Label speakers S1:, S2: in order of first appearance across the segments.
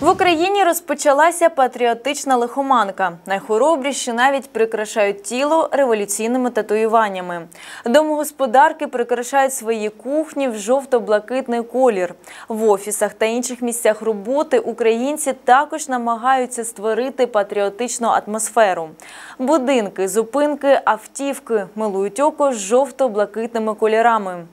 S1: В Україні розпочалася патріотична лихоманка. Найхоробріші навіть прикрашають тіло революційними татуюваннями. Домогосподарки прикрашають свої кухні в жовто-блакитний колір. В офісах та інших місцях роботи українці також намагаються створити патріотичну атмосферу. Будинки, зупинки, автівки милують око з жовто-блакитними кольорами.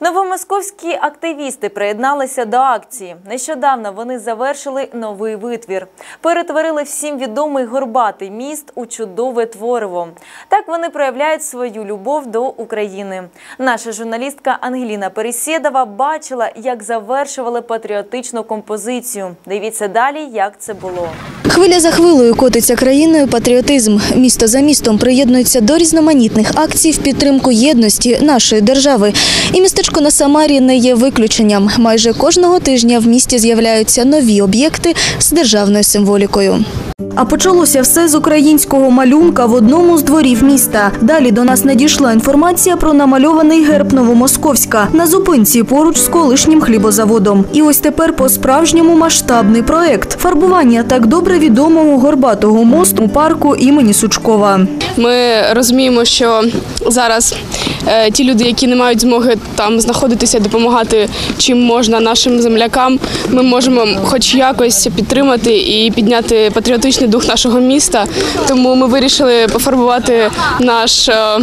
S1: Новомосковські активісти приєдналися до акції. Нещодавно вони завершили новий витвір. Перетворили всім відомий горбатий міст у чудове твориво. Так вони проявляють свою любов до України. Наша журналістка Ангеліна Пересєдова бачила, як завершували патріотичну композицію. Дивіться далі, як це було.
S2: Хвиля за хвилею котиться країною патріотизм. Місто за містом приєднується до різноманітних акцій в підтримку єдності нашої держави. І містечко на Самарі не є виключенням. Майже кожного тижня в місті з'являються нові об'єкти з державною символікою. А почалося все з українського малюнка в одному з дворів міста. Далі до нас надійшла інформація про намальований герб Новомосковська на зупинці поруч з колишнім хлібозаводом. І ось тепер по-справжньому масштабний проект фарбування так добре відомого горбатого мосту у парку імені Сучкова.
S3: Ми розуміємо, що зараз ті люди, які не мають змоги там знаходитися, допомагати чим можна нашим землякам, ми можемо хоч якось підтримати і підняти патріотичний дух нашого міста. Тому ми вирішили пофарбувати наш е,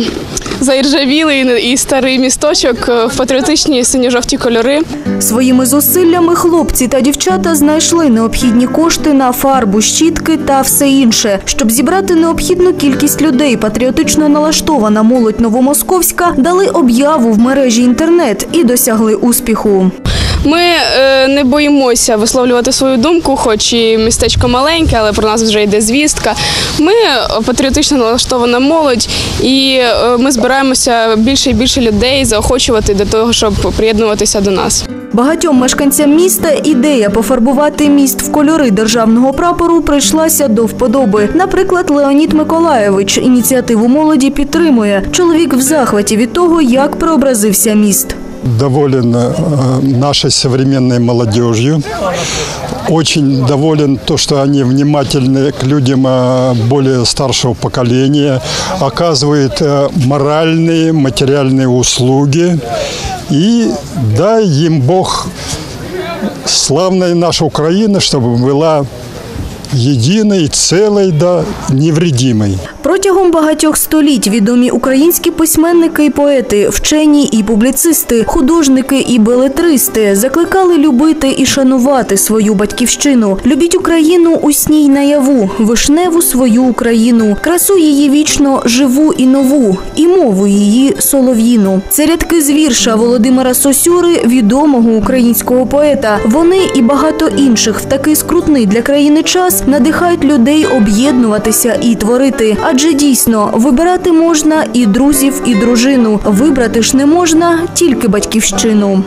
S3: заіржавілий і старий місточок е, в патріотичні синьо-жовті кольори.
S2: Своїми зусиллями хлопці та дівчата знайшли необхідні кошти на фарбу, щітки та все інше. Щоб зібрати необхідну кількість людей, патріотично налаштована молодь Новомосковська дали об'яву в мережі інтернет і досягли успіху.
S3: Ми е, не боїмося висловлювати свою думку, хоч і містечко маленьке, але про нас вже йде звістка. Ми е, патріотично налаштована молодь, і е, ми збираємося більше і більше людей заохочувати до того, щоб приєднуватися до нас.
S2: Багатьом мешканцям міста ідея пофарбувати міст в кольори державного прапору прийшлася до вподоби. Наприклад, Леонід Миколаєвич ініціативу молоді підтримує. Чоловік в захваті від того, як преобразився міст.
S4: Доволен э, нашей современной молодежью. Очень доволен то, что они внимательны к людям э, более старшего поколения, оказывают э, моральные, материальные услуги. И дай им Бог славная наша Украина, чтобы была единой, целой, да, невредимой.
S2: Протягом багатьох століть відомі українські письменники і поети, вчені і публіцисти, художники і белетристи закликали любити і шанувати свою батьківщину. Любіть Україну усній наяву, вишневу свою Україну, красу її вічно живу і нову, і мову її солов'їну. Це рядки з вірша Володимира Сосюри, відомого українського поета. Вони і багато інших в такий скрутний для країни час надихають людей об'єднуватися і творити. Адже дійсно вибирати можна і друзів, і дружину. Вибрати ж не можна тільки батьківщину.